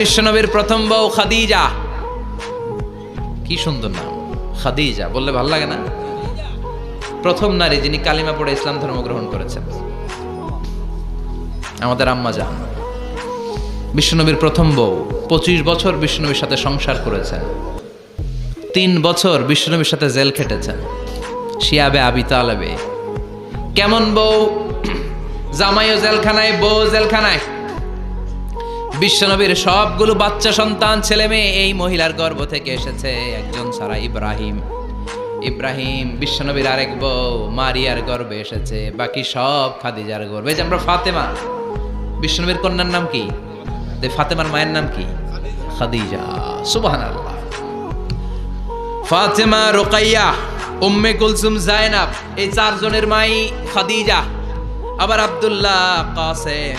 বিশ্বনবীর প্রথম বউ খাদিজা। কি সুন্দর নাম। খাদিজা, বললে ভালো লাগে না? প্রথম নারী যিনি কালিমা পড়ে ইসলাম ধর্ম গ্রহণ করেছেন। আমাদের আম্মা যান বিশ্বনবীর প্রথম বউ, পঁচিশ বছর বিশ্বনবীর সাথে সংসার করেছেন। তিন বছর বিশ্বনবীর সাথে জেল খেটেছেন। শিয়াবে আবি তালেবে। কেমন বউ? জামাইও জেলখানায় বউ জেলখানায়। বিশ্বনবীর সবগুলো বাচ্চা সন্তান, ছেলে মেয়ে এই মহিলার গর্ভ থেকে এসেছে একজন ছাড়া ইব্রাহিম। ইব্রাহিম বিশ্বনবীর আরেক বউ মারিয়ার গর্ভে এসেছে, বাকি সব খাদিজার এই যে আমরা ফাতেমা, বিশ্বনবীর কন্যার নাম কি? ফাতেমার মায়ের নাম কি? খাদিজা সুবহান আল্লাহ ফাতেমা, রোকাইয়া, উম্মে কুলসুম, জায়নাব, এই চারজনের মাই খাদিজা। আবার আব্দুল্লাহ, কাসেম।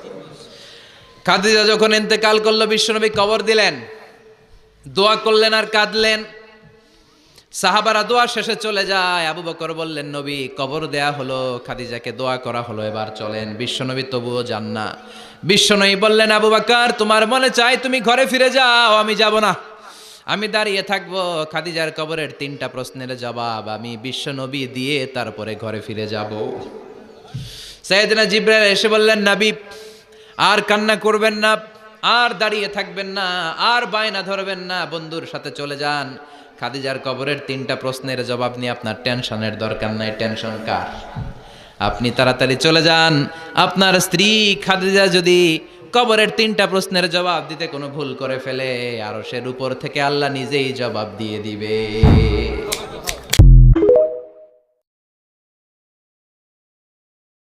খাদিজা যখন ইন্তেকাল করল, বিশ্বনবী কবর দিলেন, দোয়া করলেন আর কাঁদলেন। সাহাবারা দোয়া শেষে চলে যায়। আবু বকর বললেন, নবী, কবর দেয়া হলো, খাদিজাকে দোয়া করা হলো, এবার চলেন। বিশ্বনবী তবুও যান না। বিশ্বনবী বললেন, আবু বাকার, তোমার মনে চাই তুমি ঘরে ফিরে যাও, আমি যাব না। আমি দাঁড়িয়ে থাকব। খাদিজার কবরের তিনটা প্রশ্নের জবাব আমি বিশ্বনবী দিয়ে তারপরে ঘরে ফিরে যাব। সাইদিনা জিব্রাইল এসে বললেন, নবী আর কান্না করবেন না, আর দাঁড়িয়ে থাকবেন না, আর বায়না ধরবেন না, বন্ধুর সাথে চলে যান। খাদিজার কবরের তিনটা প্রশ্নের জবাব নিয়ে আপনার টেনশনের দরকার নাই, টেনশন কার? আপনি তাড়াতাড়ি চলে যান। আপনার স্ত্রী খাদিজা যদি কবরের তিনটা প্রশ্নের জবাব দিতে কোনো ভুল করে ফেলে আরও সের উপর থেকে আল্লাহ নিজেই জবাব দিয়ে দিবে।